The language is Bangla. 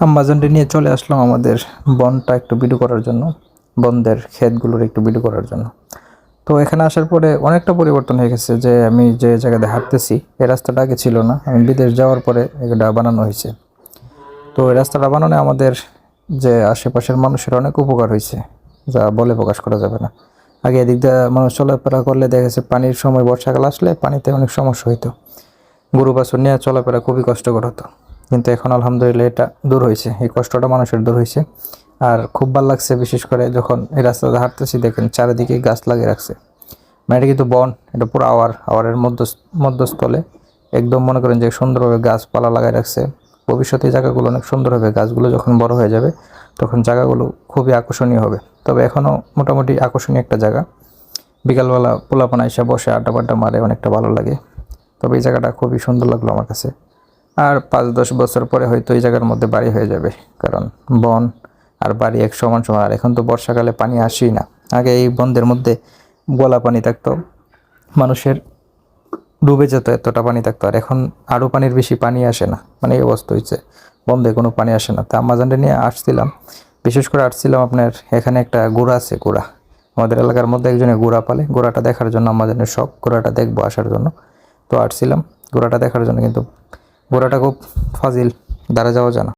আম্বাজানটি নিয়ে চলে আসলাম আমাদের বনটা একটু ভিডিও করার জন্য, বনদের ক্ষেতগুলোর একটু ভিডিও করার জন্য। তো এখানে আসার পরে অনেকটা পরিবর্তন হয়ে গেছে যে আমি যে জায়গাতে হাঁটতেছি এই রাস্তাটা আগে ছিল না। আমি বিদেশ যাওয়ার পরে এটা বানানো হয়েছে। তো এই রাস্তাটা বানানো আমাদের যে আশেপাশের মানুষের অনেক উপকার হয়েছে, যা বলে প্রকাশ করা যাবে না। আগে এদিক দিয়ে মানুষ চলাফেরা করলে দেখা গেছে পানির সময় বর্ষাকাল আসলে পানিতে অনেক সমস্যা হইতো। গরু বাছুর নিয়ে চলাফেরা খুবই কষ্টকর হতো। কিন্তু এখন আলহামদুলিল্লাহ এটা দূর হয়েছে, এই কষ্টটা মানুষের দূর হয়েছে। আর খুব ভালো লাগছে বিশেষ করে যখন এই রাস্তাতে হাঁটতেছি, দেখেন চারিদিকে গাছ লাগিয়ে রাখছে। মানে এটা কিন্তু বন, এটা পুরো আওয়ার, আওয়ারের মধ্য মধ্যস্থলে। একদম মনে করেন যে সুন্দরভাবে গাছপালা লাগাই রাখছে। ভবিষ্যতে জায়গাগুলো অনেক সুন্দর হবে, গাছগুলো যখন বড় হয়ে যাবে, তখন জায়গাগুলো খুবই আকর্ষণীয় হবে। তবে এখনও মোটামুটি আকর্ষণীয় একটা জায়গা। বিকালবেলা পোলাপানা এসে বসে আড্ডা বাড্ডা মারে, অনেকটা ভালো লাগে। তবে এই জায়গাটা খুবই সুন্দর লাগল আমার কাছে। আর পাঁচ দশ বছর পরে হয়তো এই জায়গার মধ্যে বাড়ি হয়ে যাবে। কারণ বন আর বাড়ি এক সমান সমান। আর এখন তো বর্ষাকালে পানি আসেই না। আগে এই বন্ধের মধ্যে গলা পানি থাকতো। মানুষের ডুবে যেত এতটা পানি থাকতো। আর এখন আরও পানির বেশি পানি আসে না। মানে এই অবস্থা হয়েছে। বন্ধে কোনো পানি আসে না। তা আমাজানটা নিয়ে আসছিলাম। বিশেষ করে আসছিলাম আপনার এখানে একটা গোড়া আছে, গোড়া। আমাদের এলাকার মধ্যে একজনে গোড়া পালে। গোড়াটা দেখার জন্য আমাদের শখ। গোড়াটা দেখব আসার জন্য। তো আসছিলাম। গোড়াটা দেখার জন্য কিন্তু গোড়াটা খুব ফাজিল দ্বারা যাওয়া যায় না।